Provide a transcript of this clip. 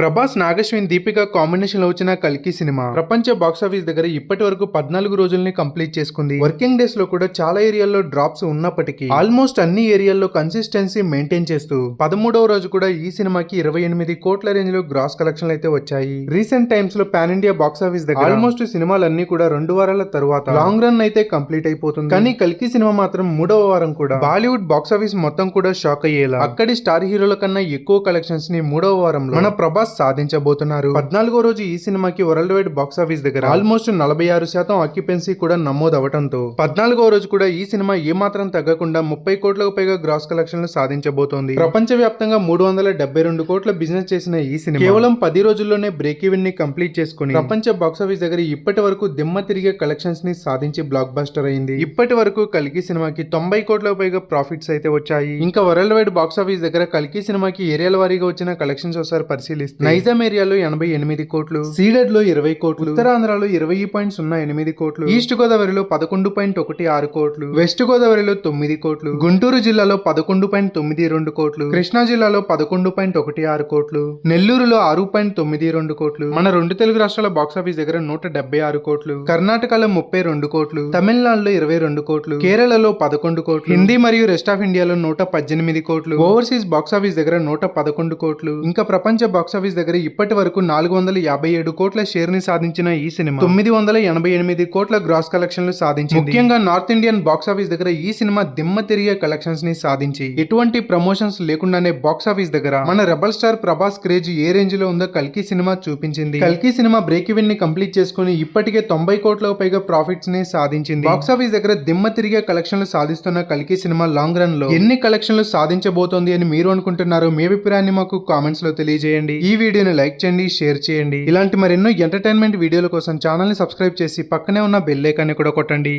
ప్రభాస్ నాగశ్విన్ దీపిక కాంబినేషన్లో వచ్చిన కల్కి సినిమా. ప్రపంచ బాక్సాఫీస్ దగ్గర ఇప్పటి వరకు పద్నాలుగు రోజుల్ని కంప్లీట్ చేసుకుంది. వర్కింగ్ డేస్లో కూడా చాలా ఏరియాల్లో డ్రాప్స్ ఉన్నప్పటికీ ఆల్మోస్ట్ అన్ని ఏరియాల్లో కన్సిస్టెన్సీ మెయింటైన్ చేస్తూ పదమూడవ రోజు కూడా ఈ సినిమాకి ఇరవై ఎనిమిది కోట్ల రేంజ్లో గ్రాస్ కలెక్షన్లు అయితే వచ్చాయి. రీసెంట్ టైమ్స్లో పాన్ ఇండియా బాక్సాఫీస్ దగ్గర ఆల్మోస్ట్ సినిమాలన్నీ కూడా రెండు వారాల తర్వాత లాంగ్ రన్ అయితే కంప్లీట్ అయిపోతుంది. కానీ కల్కి సినిమా మాత్రం మూడవ వారం కూడా బాలీవుడ్ బాక్సాఫీస్ మొత్తం కూడా షాక్ అయ్యేలా. అక్కడి స్టార్ హీరోల కన్నా ఎక్కువ కలెక్షన్స్ని మూడవ వారంలో మన ప్రభాస్ సాధించబోతున్నారు. పద్నాలుగో రోజు ఈ సినిమాకి వరల్డ్ వైడ్ బాక్స్ ఆఫీస్ దగ్గర ఆల్మోస్ట్ నలభై ఆరు శాతం ఆక్యుపెన్సీ కూడా నమోదవటంతో పద్నాలుగో రోజు కూడా ఈ సినిమా ఏమాత్రం తగ్గకుండా ముప్పై కోట్లకు పైగా గ్రాస్ కలెక్షన్లు సాధించబోతోంది. ప్రపంచ వ్యాప్తంగా మూడు వందల డెబ్బై రెండు కోట్ల బిజినెస్ చేసిన ఈ సినిమా కేవలం పది రోజుల్లోనే బ్రేక్ ఈవెన్ని కంప్లీట్ చేసుకుని ప్రపంచ బాక్స్ ఆఫీస్ దగ్గర ఇప్పటి వరకు దిమ్మ తిరిగే కలెక్షన్స్ని సాధించి బ్లాక్ బస్టర్ అయింది. ఇప్పటి వరకు కల్కి సినిమాకి తొంభై కోట్లకు పైగా ప్రాఫిట్స్ అయితే వచ్చాయి. ఇంకా వరల్డ్ వైడ్ బాక్స్ ఆఫీస్ దగ్గర కల్కి సినిమాకి ఏరియాల వారీగా వచ్చిన కలెక్షన్స్ ఒకసారి పరిశీలిస్తే నైజాం ఏరియాలో ఎనభై ఎనిమిది కోట్లు సీడెడ్లో ఇరవై కోట్లు ఉత్తరాంధ్రలో ఇరవై పాయింట్ సున్నా ఎనిమిది కోట్లు ఈస్ట్ గోదావరిలో పదకొండు పాయింట్ ఒకటి ఆరు కోట్లు వెస్ట్ గోదావరిలో తొమ్మిది కోట్లు గుంటూరు జిల్లాలో పదకొండు పాయింట్ తొమ్మిది రెండు కోట్లు కృష్ణా జిల్లాలో పదకొండు పాయింట్ ఒకటి ఆరు కోట్లు నెల్లూరులో ఆరు పాయింట్ తొమ్మిది రెండు కోట్లు మన రెండు తెలుగు రాష్ట్రాల బాక్స్ ఆఫీస్ దగ్గర నూట డెబ్బై ఆరు కోట్లు కర్ణాటకలో ముప్పై రెండు కోట్లు తమిళనాడులో ఇరవై రెండు కోట్లు కేరళలో పదకొండు కోట్లు హిందీ మరియు రెస్ట్ ఆఫ్ ఇండియాలో నూట పద్దెనిమిది కోట్లు ఓవర్సీస్ బాక్స్ ఆఫీస్ దగ్గర నూట పదకొండు కోట్లు ఇంకా ప్రపంచ బాక్స్ ఆఫీస్ దగ్గర ఇప్పటి వరకు నాలుగు వందల యాభై ఏడు కోట్ల షేర్ని సాధించిన ఈ సినిమా. తొమ్మిది వందల ఎనభై ఎనిమిది కోట్ల గ్రాస్ కలెక్షన్లు సాధించింది. ముఖ్యంగా నార్త్ ఇండియన్ బాక్స్ ఆఫీస్ దగ్గర ఈ సినిమా దిమ్మ తిరిగే కలెక్షన్స్ని సాధించి ఎటువంటి ప్రమోషన్స్ లేకుండానే బాక్స్ ఆఫీస్ దగ్గర మన రెబల్ స్టార్ ప్రభాస్ క్రేజ్ ఏ రేంజ్లో ఉందో కల్కి సినిమా చూపించింది. కల్కి సినిమా బ్రేక్ ఈవెన్ని కంప్లీట్ చేసుకుని ఇప్పటికే తొంభై కోట్ల పైగా ప్రాఫిట్స్ని సాధించింది. బాక్స్ ఆఫీస్ దగ్గర దిమ్మ తిరిగే కలెక్షన్లు సాధిస్తున్న కల్కి సినిమా లాంగ్ రన్లో ఎన్ని కలెక్షన్లు సాధించబోతోంది అని మీరు అనుకుంటున్నారో మీ అభిప్రాయాన్ని మాకు కామెంట్స్లో తెలియజేయండి. ఈ వీడియోని లైక్ చేయండి షేర్ చేయండి. ఇలాంటి మరెన్నో ఎంటర్టైన్మెంట్ వీడియోల కోసం ఛానల్ని సబ్స్క్రైబ్ చేసి పక్కనే ఉన్న బెల్ ఐకాన్ని కూడా కొట్టండి.